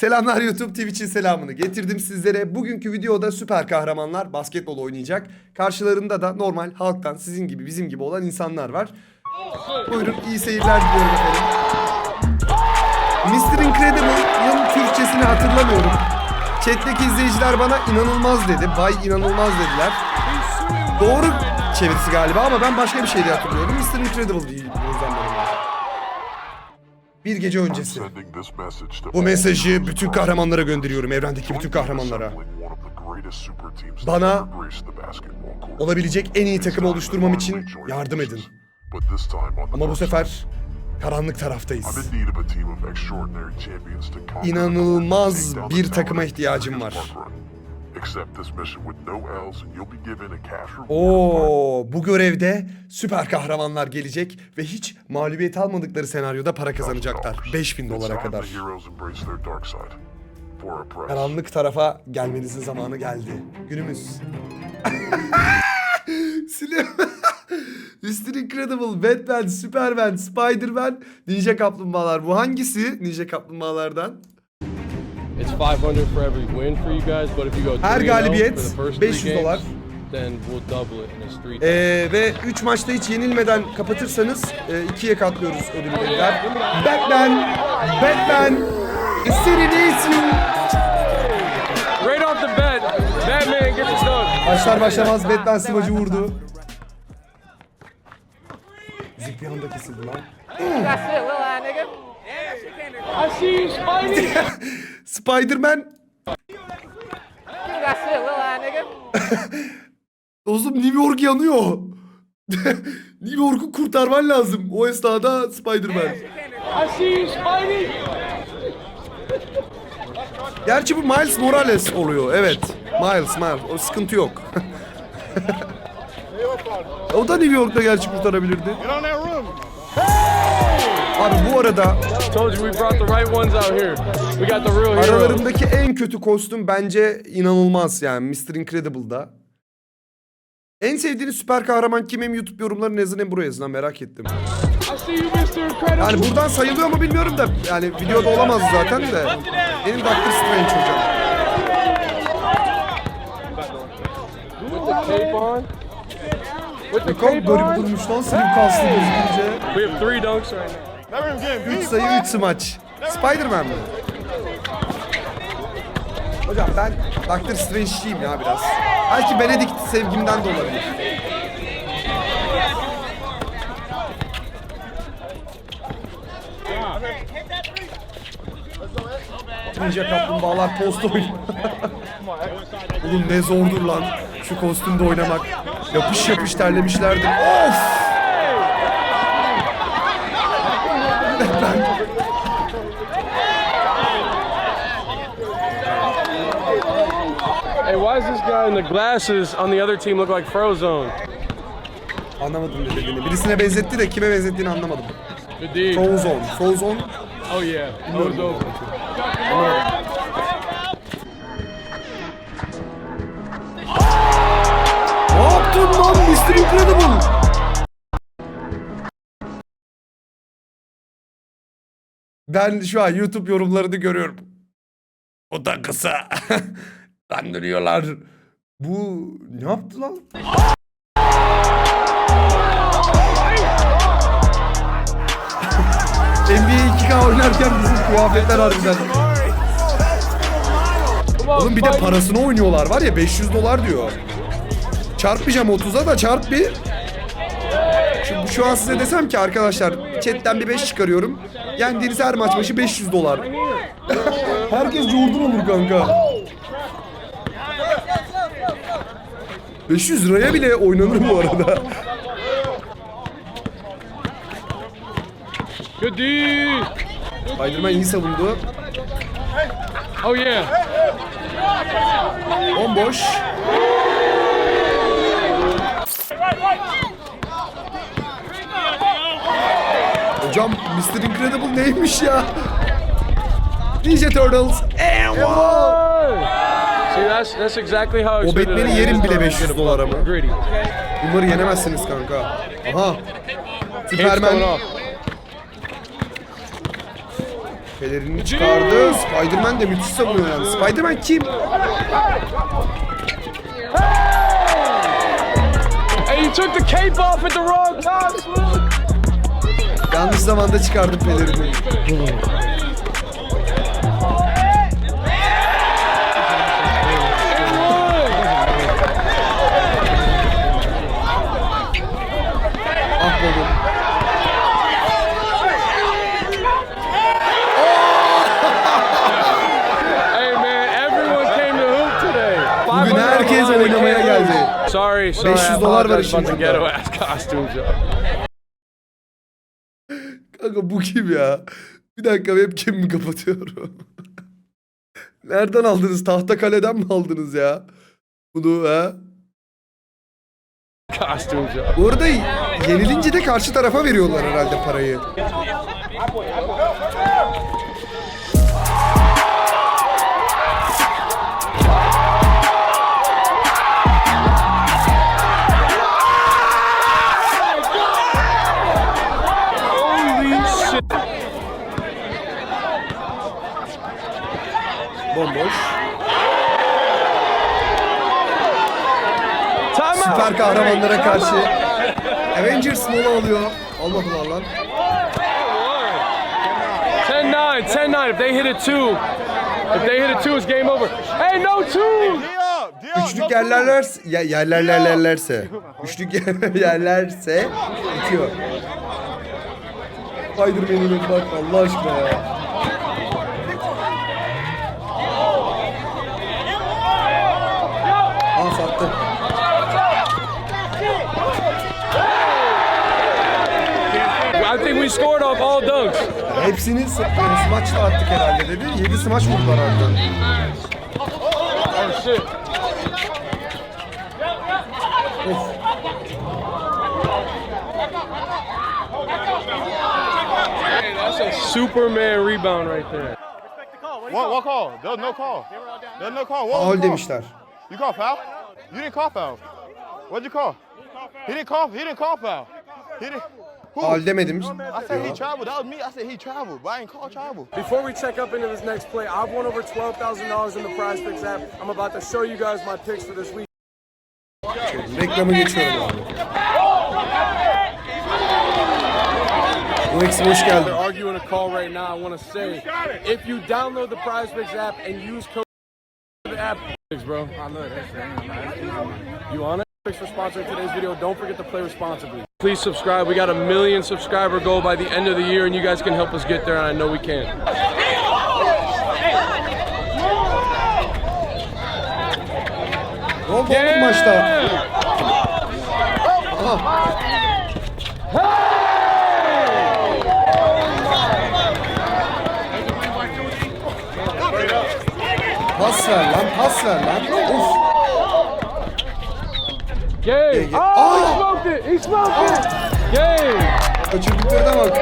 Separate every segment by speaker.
Speaker 1: Selamlar YouTube Twitch'in selamını getirdim sizlere. Bugünkü videoda süper kahramanlar basketbol oynayacak. Karşılarında da normal halktan sizin gibi bizim gibi olan insanlar var. Buyurun iyi seyirler diliyorum efendim. Mr. Incredible'ın Türkçesini hatırlamıyorum. Chat'teki izleyiciler bana inanılmaz dedi. Bay inanılmaz dediler. Doğru çevirisi galiba ama ben başka bir şey de hatırlıyorum. Mr. Incredible değil o yüzden bana. Bir gece öncesi. Bu mesajı bütün kahramanlara gönderiyorum, evrendeki bütün kahramanlara. Bana olabilecek en iyi takımı oluşturmam için yardım edin. Ama bu sefer karanlık taraftayız. İnanılmaz bir takıma ihtiyacım var. Oo, bu görevde süper kahramanlar gelecek ve hiç mağlubiyet almadıkları senaryoda para kazanacaklar. 5000 dolara kadar. Karanlık tarafa gelmenizin zamanı geldi. Günümüz. Siliyorum. Mr. Incredible, Batman, Superman, Spider-Man, Ninja Kaplumbağalar. Bu hangisi Ninja Kaplumbağalardan?
Speaker 2: It's 500 for every win for you guys, but if you go
Speaker 1: Her
Speaker 2: 3
Speaker 1: galibiyet
Speaker 2: for the first three
Speaker 1: 500
Speaker 2: games,
Speaker 1: dolar.
Speaker 2: then we'll double it and it's three.
Speaker 1: Ee, ve 3 maçta hiç yenilmeden kapatırsanız e, ikiye katlıyoruz ödülü dediler. Batman, Batman, Serenation.
Speaker 2: right off the bat, Batman gets it done.
Speaker 1: Başlar başlamaz Batman smacı vurdu. Müzik bir anda kesildi lan.
Speaker 3: That's it, little ass nigga.
Speaker 2: I see you, Spidey.
Speaker 1: Spider-Man.
Speaker 3: That's it, little ass nigga.
Speaker 1: Dostum New York yanıyor. New York'u kurtarman lazım. O esnada Spider-Man.
Speaker 2: I see you, Spidey.
Speaker 1: Gerçi bu Miles Morales oluyor. Evet. Miles, Miles. O sıkıntı yok. o da New York'ta gerçi kurtarabilirdi. Abi bu arada aralarındaki en kötü kostüm bence inanılmaz yani Mr. Incredible'da. En sevdiğiniz süper kahraman kim hem YouTube yorumlarını yazın hem buraya yazın ha, merak ettim. Yani buradan sayılıyor mu bilmiyorum da yani videoda olamaz zaten de. Benim Doctor Strange hocam. Ne kadar garip durmuş lan slim kaslı gözükünce.
Speaker 2: We have three dunks right now.
Speaker 1: 3 sayı 3 smaç. Spider-Man mi? Hocam ben Doctor Strange'ciyim ya biraz. Belki Benedict sevgimden de olabilir. Ninja kaplumbağalar post oyun. Oğlum ne zordur lan şu kostümde oynamak. Yapış yapış terlemişlerdir. Of!
Speaker 2: Hey, why does this guy in the glasses on the other team look like Frozone?
Speaker 1: Anlamadım ne dediğini. Birisine benzetti de kime benzettiğini anlamadım.
Speaker 2: Good deed.
Speaker 1: Frozone. Frozone.
Speaker 2: Oh yeah, moved over.
Speaker 1: Ne yaptın lan Mr. Incredible? Ben şu an YouTube yorumlarını görüyorum. O da kısa. Kandırıyorlar. Bu ne yaptı lan? NBA 2K oynarken bizim kıyafetler harbiden. Oğlum bir de parasını oynuyorlar var ya 500 dolar diyor. Çarpmayacağım 30'a da çarp bir. Şimdi şu an size desem ki arkadaşlar chatten bir 5 çıkarıyorum. Yendiğiniz her maç başı 500 dolar. Herkes Jordan olur kanka. 500 liraya bile oynanır bu arada.
Speaker 2: Deed.
Speaker 1: Spiderman iyi savundu.
Speaker 2: Oh yeah.
Speaker 1: Bomboş. Hocam Mr. Incredible neymiş ya? Ninja Turtles. Ewa!
Speaker 2: See,
Speaker 1: O Batman'i yerim bile
Speaker 2: Get
Speaker 1: 500 dolar ama.
Speaker 2: Gritty.
Speaker 1: Bunları yenemezsiniz kanka. Aha. Superman. Pelerini çıkardı. Spider-Man de müthiş savunuyor yani. Spider-Man kim?
Speaker 2: Hey, you took the cape off at the wrong time.
Speaker 1: Yanlış zamanda çıkardım pelerini.
Speaker 2: 500
Speaker 1: dolar
Speaker 2: ver işimize.
Speaker 1: Kanka bu kim ya? Bir dakika webcam'imi kapatıyorum. Nereden aldınız? Tahta kaleden mi aldınız ya? Bunu ha? Bu arada yenilince de karşı tarafa veriyorlar herhalde parayı. Süper kahramanlara karşı. Avengers mola alıyor. Almadılar lan.
Speaker 2: 10-9, 10-9. If they hit a two, if they hit a two, it's game over. Hey, no two.
Speaker 1: Üçlük yerlerlerse, ya, yerlerlerlerse, üçlük yer- yerlerse bitiyor. Spider-Man'in bak Allah aşkına ya.
Speaker 2: Scored off all dunks.
Speaker 1: Hepsini yani smaçla attık herhalde dedi. 7 smaç vurdular harbiden.
Speaker 2: Oh shit.
Speaker 1: Of.
Speaker 2: That's a Superman rebound right there.
Speaker 4: What, what call? There was no call. There's no call. What
Speaker 1: Faul demişler.
Speaker 4: You call foul? You didn't call foul. What'd you call? He didn't call. He didn't call foul. He didn't. Who?
Speaker 1: Faul demedim.
Speaker 4: I said he traveled. That was me. I said he traveled, but I ain't call travel.
Speaker 2: Before we check up into this next play, I've won over $12,000 in the Prize Picks app. I'm about to show you guys my picks for this week.
Speaker 1: Reklamı geçiyorum abi. Bu eksim hoş geldin.
Speaker 2: They're arguing a call right now. I want to say, if you download the Prize Picks app and use code the app, bro. I know that. You on it? Thanks for sponsoring today's video. Don't forget to play responsibly. Please subscribe. We got a million subscriber goal by the end of the year, and you guys can help us get there, and I know we can.
Speaker 1: Ne oldu oğlum maçta? Aha. Pas ver lan, pas ver lan. Uf.
Speaker 2: Game.
Speaker 1: yeah.
Speaker 2: Oh, he smoked it. He smoked it.
Speaker 1: Kaçırdıklarına bak.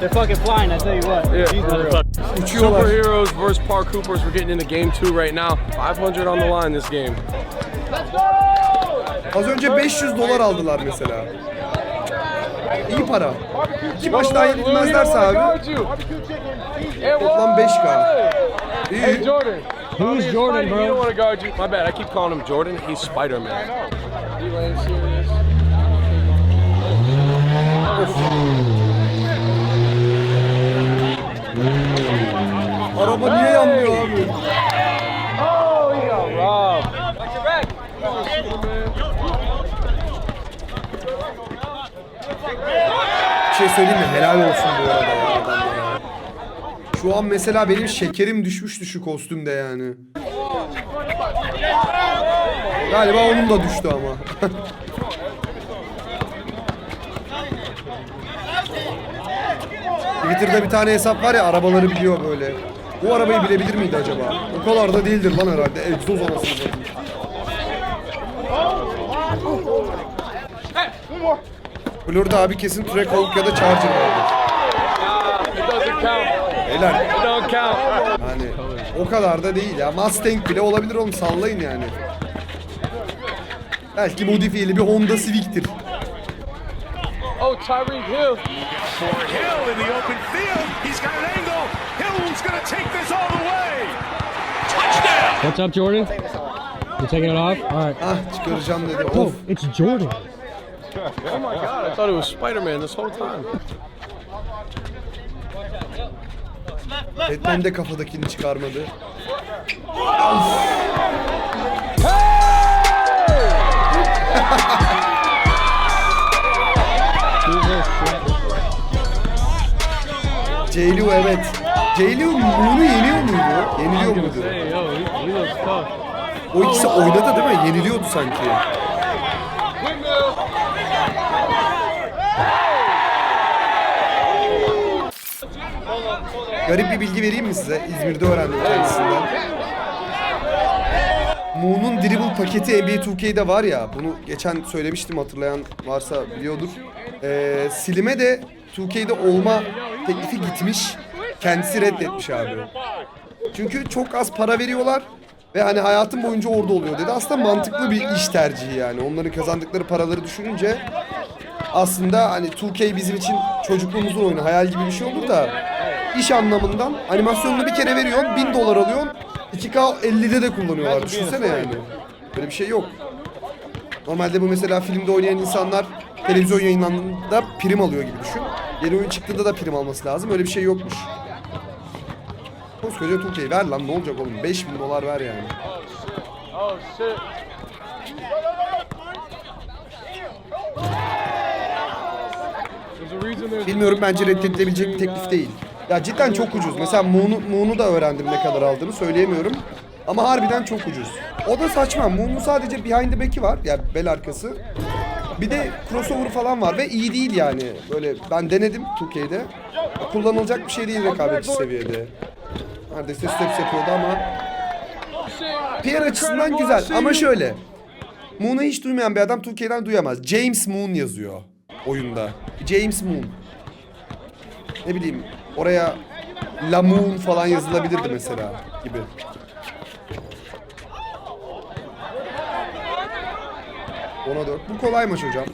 Speaker 5: They're fucking flying, I tell you what.
Speaker 2: Yeah.
Speaker 1: Uçuyorlar.
Speaker 2: Superheroes versus Park Hoopers. We're getting into game two right now. 500 on the line this game.
Speaker 1: Az önce 500 dolar aldılar mesela. İyi para. İki maç daha yenilmezlerse abi. Toplam 5K.
Speaker 2: Hey
Speaker 1: İyi.
Speaker 2: Jordan.
Speaker 5: Who's Jordan, bro?
Speaker 2: He don't want to guard you. My bad. I keep calling him Jordan. He's Spider-Man. You.
Speaker 1: Araba niye yanmıyor abi?
Speaker 2: Oh, he got
Speaker 1: şey söyleyeyim mi? Helal olsun bu arada. Şu an mesela benim şekerim düşmüştü şu kostümde yani. Galiba onun da düştü ama. Twitter'da bir tane hesap var ya arabaları biliyor böyle. Bu arabayı bilebilir miydi acaba? O kadar da değildir lan herhalde. Egzoz anasını satayım. Florida abi kesin Trackhawk ya da Charger vardır.
Speaker 2: It
Speaker 1: o kadar da değil ya. Mustang bile olabilir oğlum sallayın yani. Belki modifiyeli bir Honda Civic'tir.
Speaker 2: Oh, Tyreek Hill.
Speaker 6: for Hill in the open field. He's got an angle. Hill Mu's going to take this all the way. Touchdown.
Speaker 5: What's up, Jordan? You taking it off? All right.
Speaker 1: Ah çıkaracağım dedi.
Speaker 5: Oh, it's Jordan.
Speaker 2: Oh my God, I thought it was Spider-Man this whole time.
Speaker 1: Batman de kafadakini çıkarmadı. Ceylu evet. Ceylu Moon'u yeniyor muydu? Yeniliyor muydu? O ikisi oynadı değil mi? Yeniliyordu sanki. Garip bir bilgi vereyim mi size? İzmir'de öğrendim kendisinden. Moon'un dribble paketi NBA 2K'de var ya, bunu geçen söylemiştim hatırlayan varsa biliyordur. Ee, Slim'e de 2K'de olma teklifi gitmiş. Kendisi reddetmiş abi. Çünkü çok az para veriyorlar ve hani hayatım boyunca orada oluyor dedi. Aslında mantıklı bir iş tercihi yani. Onların kazandıkları paraları düşününce aslında hani 2K bizim için çocukluğumuzun oyunu hayal gibi bir şey olur da iş anlamından animasyonunu bir kere veriyorsun 1000 dolar alıyorsun 2K 50'de de kullanıyorlar düşünsene yani. Böyle bir şey yok. Normalde bu mesela filmde oynayan insanlar televizyon yayınlandığında prim alıyor gibi düşün. Yeni oyun çıktığında da prim alması lazım. Öyle bir şey yokmuş. Koskoca 2K ver lan ne olacak oğlum 5000 dolar ver yani.
Speaker 2: Oh shit.
Speaker 1: Bilmiyorum bence reddedilebilecek bir teklif değil. Ya cidden çok ucuz. Mesela Moon'u Moon'u da öğrendim ne kadar aldığını söyleyemiyorum. Ama harbiden çok ucuz. O da saçma. Moon'un sadece behind the back'i var. Yani bel arkası. Bir de crossover falan var ve iyi değil yani. Böyle ben denedim 2K'de. Kullanılacak bir şey değil rekabetçi seviyede. Neredeyse steps yapıyordu ama PR açısından güzel ama şöyle. Moon'u hiç duymayan bir adam 2K'den duyamaz. James Moon yazıyor oyunda. James Moon. Ne bileyim oraya La Moon falan yazılabilirdi mesela gibi. Ona dört. Bu kolaymış hocam.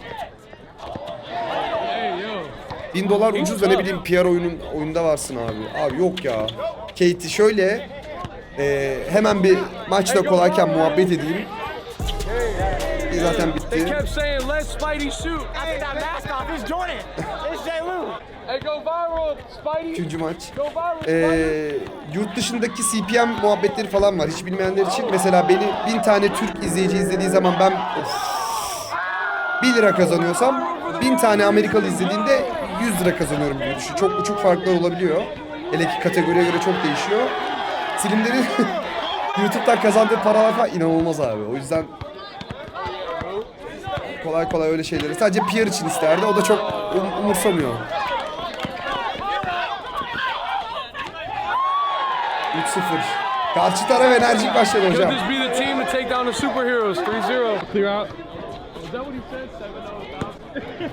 Speaker 1: Bin dolar ucuz da ne bileyim PR oyunun oyunda varsın abi. Abi yok ya. Katie şöyle e, hemen bir maçta kolayken muhabbet edeyim. E, Zaten bitti.
Speaker 2: Spidey.
Speaker 1: Üçüncü maç. Ee, yurt dışındaki CPM muhabbetleri falan var. Hiç bilmeyenler için. Mesela beni bin tane Türk izleyici izlediği zaman ben of, 1 lira kazanıyorsam bin tane Amerikalı izlediğinde 100 lira kazanıyorum gibi düşün. Çok uçuk farklar olabiliyor. Hele ki kategoriye göre çok değişiyor. Silimlerin YouTube'dan kazandığı paralar falan inanılmaz abi. O yüzden kolay kolay öyle şeyleri sadece PR için isterdi. O da çok um- umursamıyor. Karşı taraf enerjik başladı
Speaker 2: Could
Speaker 1: hocam.
Speaker 2: this be the team to take down the superheroes? 3-0.
Speaker 5: Clear out.
Speaker 2: Is that what he said? 7-0.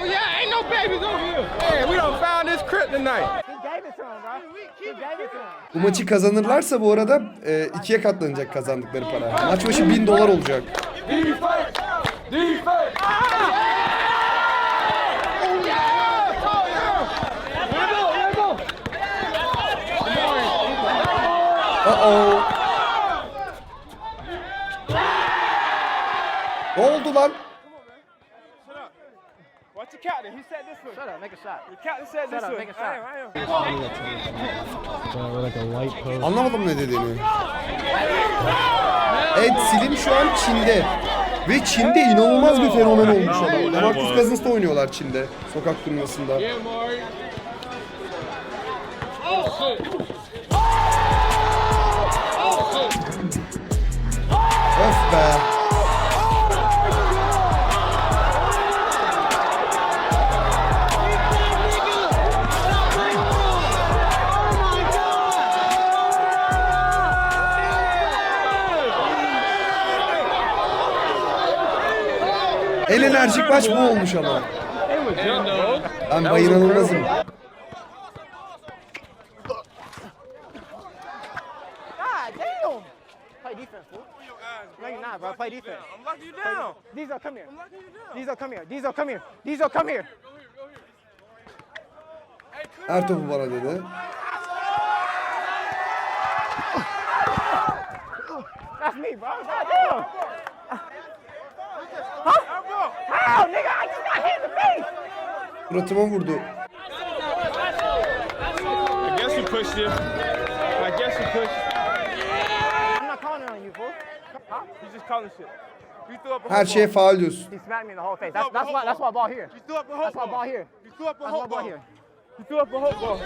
Speaker 6: Oh yeah, ain't no babies over here.
Speaker 2: Hey, we done found this crypt tonight.
Speaker 3: He gave it to him, bro. He gave it to him.
Speaker 1: Bu maçı kazanırlarsa bu arada e, ikiye katlanacak kazandıkları para. Maç başı 1000 dolar olacak.
Speaker 2: Defense! Defense!
Speaker 1: Uh-oh. Ne oldu lan?
Speaker 6: Watch the captain. He said this one.
Speaker 3: Shut up. Make a shot.
Speaker 6: The captain said this
Speaker 3: up,
Speaker 6: one.
Speaker 3: make a
Speaker 6: I am,
Speaker 3: shot.
Speaker 6: I am.
Speaker 5: Like a light post.
Speaker 1: Anlamadım ne dediğini. Evet Silim şu an Çin'de. Ve Çin'de inanılmaz bir fenomen olmuş adam. Demarcus Cousins'ta oynuyorlar Çin'de. Sokak turnuvasında. Be. En enerjik maç bu olmuş ama. Ben bayınılmazım.
Speaker 3: God damn. Play defense, fool. No, you're not, bro. Play defense.
Speaker 6: I'm locking you down.
Speaker 3: Diesel, come here.
Speaker 6: I'm locking you down.
Speaker 3: Diesel, come here. Diesel, come here. Diesel, come here.
Speaker 6: Hey,
Speaker 1: Her topu bana dedi.
Speaker 3: That's me, bro. Goddamn. Huh? How, nigga? I just got hit in the face.
Speaker 1: Suratıma vurdu.
Speaker 4: I guess you pushed it. I guess you pushed.
Speaker 3: I'm not calling on you, fool. Huh?
Speaker 4: You just calling shit. You threw up a
Speaker 1: Her şeye faul diyorsun.
Speaker 3: He smacked me in the whole face. That's, that's why that's why I ball here.
Speaker 4: You threw up a
Speaker 3: That's why I ball here.
Speaker 4: You threw up a
Speaker 3: That's why I ball here.
Speaker 4: You threw up a hope ball.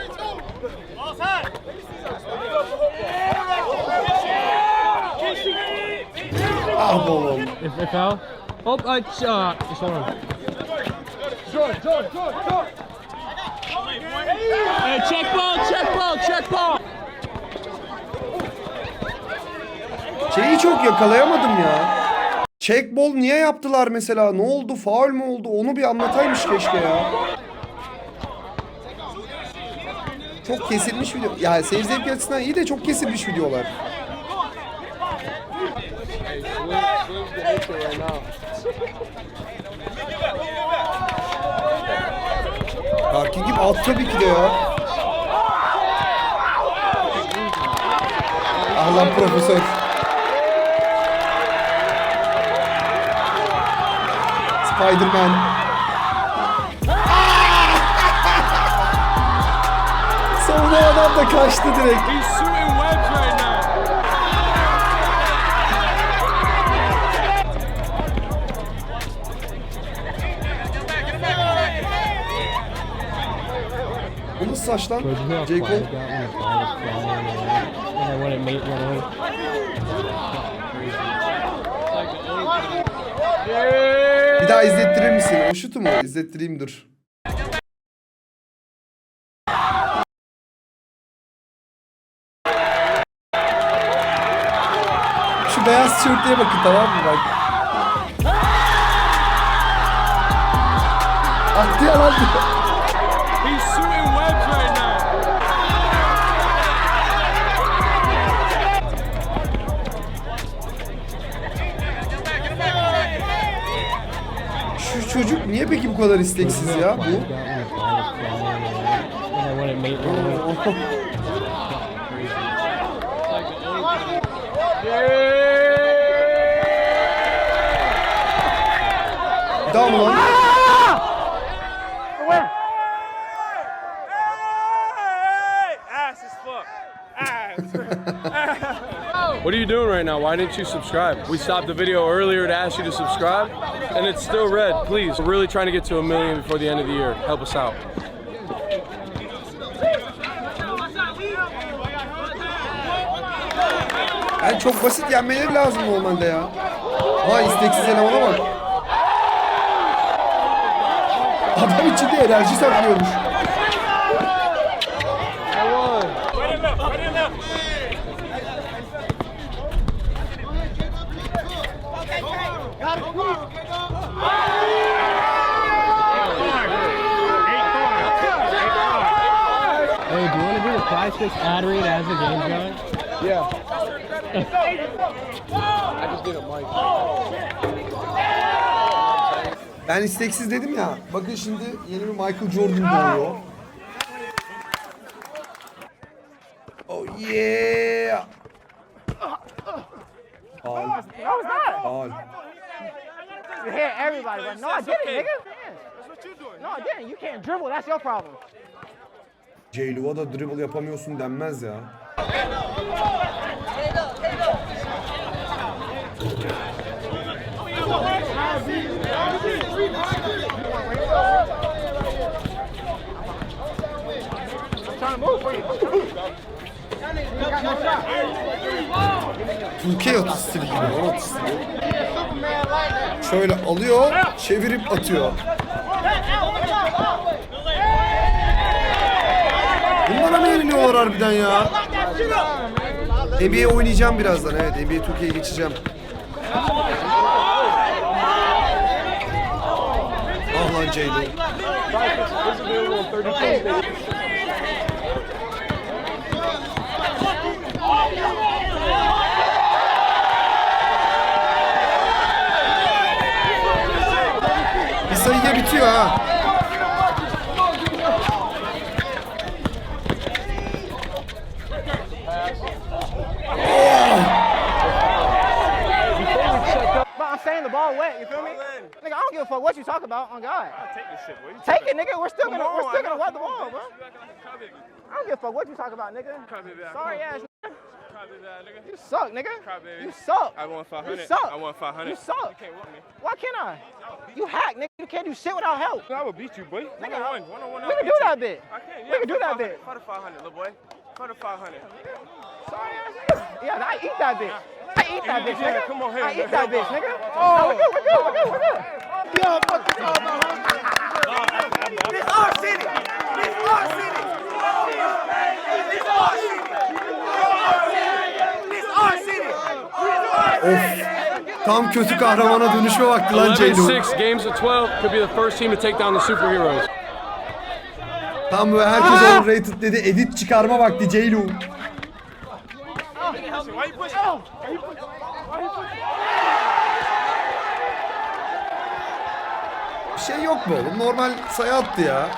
Speaker 1: Ah babam.
Speaker 5: If if foul. I just hold on. Hey, check ball, check ball, check ball.
Speaker 1: Şeyi çok yakalayamadım ya. Check ball niye yaptılar mesela? Ne oldu? Faul mü oldu? Onu bir anlataymış keşke ya. Çok kesilmiş video. Yani seyir zevki açısından iyi de çok kesilmiş videolar. Karki gibi at tabii ki de ya. Ah lan profesör. Spider-Man. Sonra adam da kaçtı direkt.
Speaker 2: He's shooting webs right now.
Speaker 1: Bu nasıl saç lan? J. Cole.
Speaker 5: got
Speaker 1: Bir daha izlettirir misin? O şutu mu? İzlettireyim dur. Şu beyaz tişörtlüye bakın tamam mı bak. Attı ya lan. Çocuk niye peki bu kadar isteksiz ya? Bu.
Speaker 5: Flag got me. I was flying away. And I wanted mate run away.
Speaker 1: Bir daha mı lan?
Speaker 3: Where?
Speaker 4: Ass as fuck.
Speaker 2: What are you doing right now? Why didn't you subscribe? We stopped the video earlier to ask you to subscribe, and it's still red. Please, we're really trying to get to a million before the end of the year. Help us out.
Speaker 1: Yani çok basit yenmeleri lazım normalde ya. Vay isteksiz elemana bak. Adam içinde enerji saklıyormuş.
Speaker 5: Hey, Picks ad read as the game's going?
Speaker 2: I just need a mic.
Speaker 1: Ben isteksiz dedim ya. Bakın şimdi yeni bir Michael Jordan doğuyor. Oh yeah. Faul. Faul.
Speaker 3: You hit everybody, but no, I didn't, nigga. No, I didn't. You can't dribble. That's your problem.
Speaker 1: Ceyluva da dribble yapamıyorsun denmez ya.
Speaker 3: I'm trying to move for you. You got no shot.
Speaker 1: 2K 30 stili gibi. 10 stili. Şöyle alıyor, çevirip atıyor. Yeniliyorlar harbiden ya? NBA oynayacağım birazdan evet. NBA 2K'ye geçeceğim. Ah lan Ceylo. Bir sayıya bitiyor ha.
Speaker 3: You talk about. On God.
Speaker 4: Take this shit. You
Speaker 3: Take it, nigga. We're still
Speaker 4: Come
Speaker 3: gonna, we're still gonna wipe the wall, bro. I don't give a fuck what you talk about, nigga.
Speaker 4: Crybaby,
Speaker 3: Sorry ass. nigga.
Speaker 4: Crybaby, nigga.
Speaker 3: You suck, nigga.
Speaker 4: Crybaby.
Speaker 3: You suck.
Speaker 4: I want 500.
Speaker 3: You suck.
Speaker 4: I want 500.
Speaker 3: You suck.
Speaker 4: You can't whoop me.
Speaker 3: Why can't I? You hack, nigga. You can't do shit without help.
Speaker 4: I will beat you, boy. One on one. One on one.
Speaker 3: We can do that bit.
Speaker 4: I can.
Speaker 3: We can do that bit.
Speaker 4: For the 500, little boy. For the 500.
Speaker 3: Sorry ass nigga. Yeah, I eat that bitch. I eat that bitch, nigga.
Speaker 4: come on here,
Speaker 3: I eat that bitch, nigga. Oh, we're good, we're good, we're good, we're good.
Speaker 7: Yo, fuck you talking about, huh? This our city. This our city. This our city. This our city.
Speaker 1: Of. Tam kötü kahramana dönüşme vakti lan Ceylo.
Speaker 2: 11-6, games of 12 could be the first team to take down the superheroes.
Speaker 1: Tam böyle herkes overrated dedi. Edit çıkarma vakti Ceylo.
Speaker 4: Why you pushing?
Speaker 1: Bir şey yok mu oğlum? Normal sayı attı ya.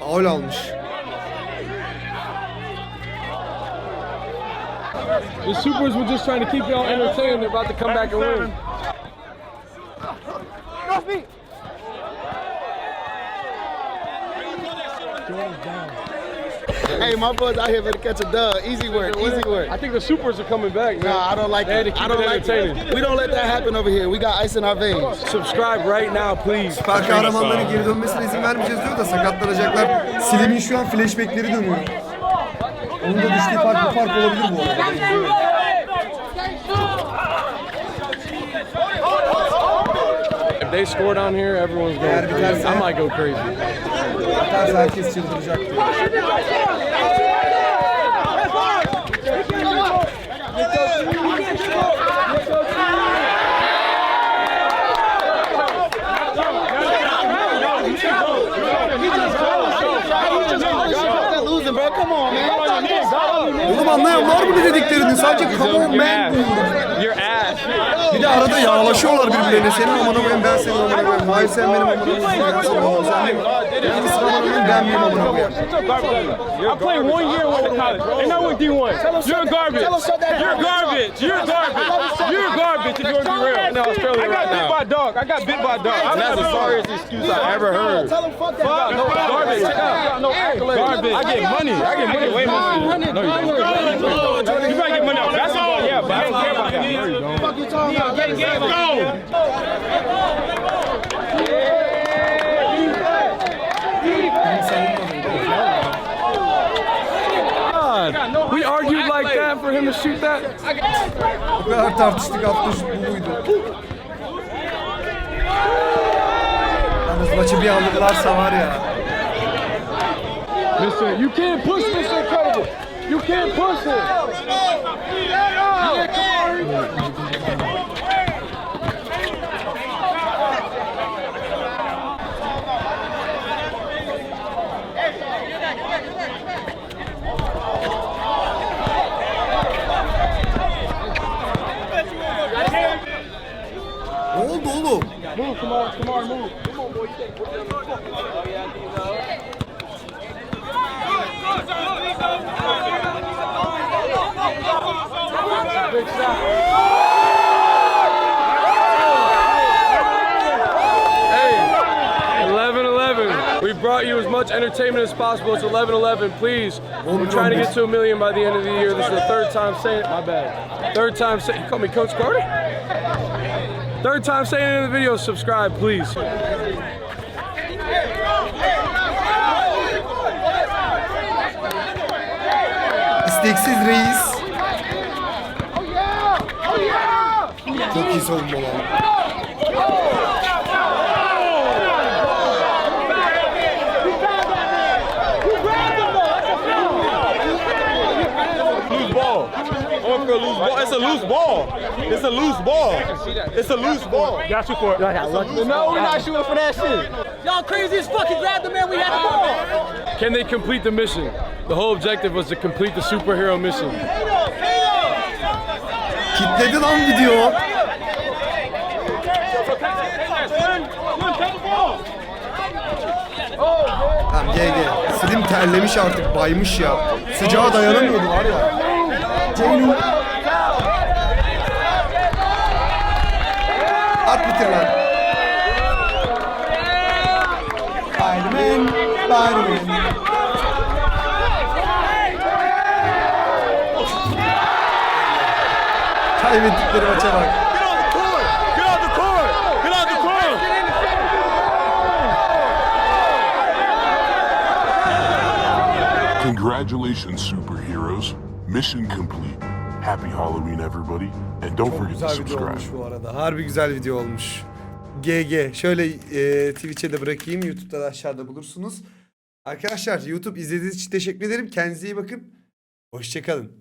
Speaker 1: Faul almış.
Speaker 2: The supers were just trying to keep y'all entertained. They're about to come back and win.
Speaker 7: Hey, my boys out here better catch a dub. Easy work, easy work.
Speaker 2: I think the supers are coming back, man.
Speaker 7: Nah, I don't like
Speaker 2: They
Speaker 7: it. I don't
Speaker 2: it
Speaker 7: like
Speaker 2: entertaining.
Speaker 7: it. We don't let that happen over here. We got ice in our veins.
Speaker 2: Subscribe right now, please.
Speaker 1: Süper kahramanların geri dönmesine izin vermeyeceğiz diyor da sakatlanacaklar. Slim'in şu an flashbackleri dönüyor. Onun da düştüğü fark bir fark olabilir bu arada.
Speaker 2: If they score down here, everyone's going
Speaker 1: Eğer
Speaker 2: crazy.
Speaker 1: biterse-
Speaker 2: I might go crazy.
Speaker 1: Atarsa herkes çıldıracak diyor. Oğlum anlayan var mı ne dediklerini? Sadece come on man.
Speaker 2: Your ass.
Speaker 1: Bir de arada yağlaşıyorlar birbirlerine. Senin amına koyayım ben senin amına koyayım. Hayır sen benim amına koyayım. Sen benim. Amına koyayım ben benim amına.
Speaker 2: I played one year with college, and I went D1. You're garbage. You're garbage. You're garbage. You're garbage if you're gonna be real. In Australia I got bit by a dog. I got bit by a dog. That's the sorriest excuse I ever heard.
Speaker 7: Tell him fuck that.
Speaker 2: Fuck, no garbage. No Garbage. I get money. I get money way more than you. No, you don't. You might get money off basketball, yeah, but I don't care about that. No, you.
Speaker 7: Fuck you talking about? Get
Speaker 2: Go! Him to shoot that.
Speaker 1: O kadar tartıştık şut bu buydu. Yalnız maçı bir alırlarsa var ya.
Speaker 2: Listen, you can't push this incredible. You can't push it. Move, come on, come on, move. Big shot. Hey, 11-11. We brought you as much entertainment as possible. It's 11-11. Please, we're trying to get to a million by the end of the year. This is the third time saying it. My bad. Third time saying. You call me Coach Carter? Third time saying it in the video. Subscribe, please.
Speaker 1: İsteksiz reis. Oh, oh, Çok iyi savunma lan.
Speaker 4: Going for a loose ball. It's a loose ball. It's a loose ball. It's a loose ball.
Speaker 2: Got you for it.
Speaker 3: No, we're not shooting for that shit.
Speaker 8: Y'all crazy as fuck. He grabbed the man. We had the ball.
Speaker 2: Can they complete the mission? The whole objective was to complete the superhero mission.
Speaker 1: Kitledi lan video. Tamam GG. Slim terlemiş artık baymış ya. Sıcağa dayanamıyordu var ya. Ceyhun. At bitir lan. Spiderman, Spiderman. Kaybettikleri maça bak.
Speaker 4: Get on the court. Get on the court. Get on the court.
Speaker 9: Congratulations, superheroes. Mission complete. Happy Halloween, everybody. And don't
Speaker 1: Çok
Speaker 9: forget to
Speaker 1: güzel video
Speaker 9: subscribe.
Speaker 1: olmuş bu arada. Harbi güzel video olmuş. GG. Şöyle e, Twitch'e de bırakayım. YouTube'da da aşağıda bulursunuz. Arkadaşlar YouTube izlediğiniz için teşekkür ederim. Kendinize iyi bakın. Hoşçakalın.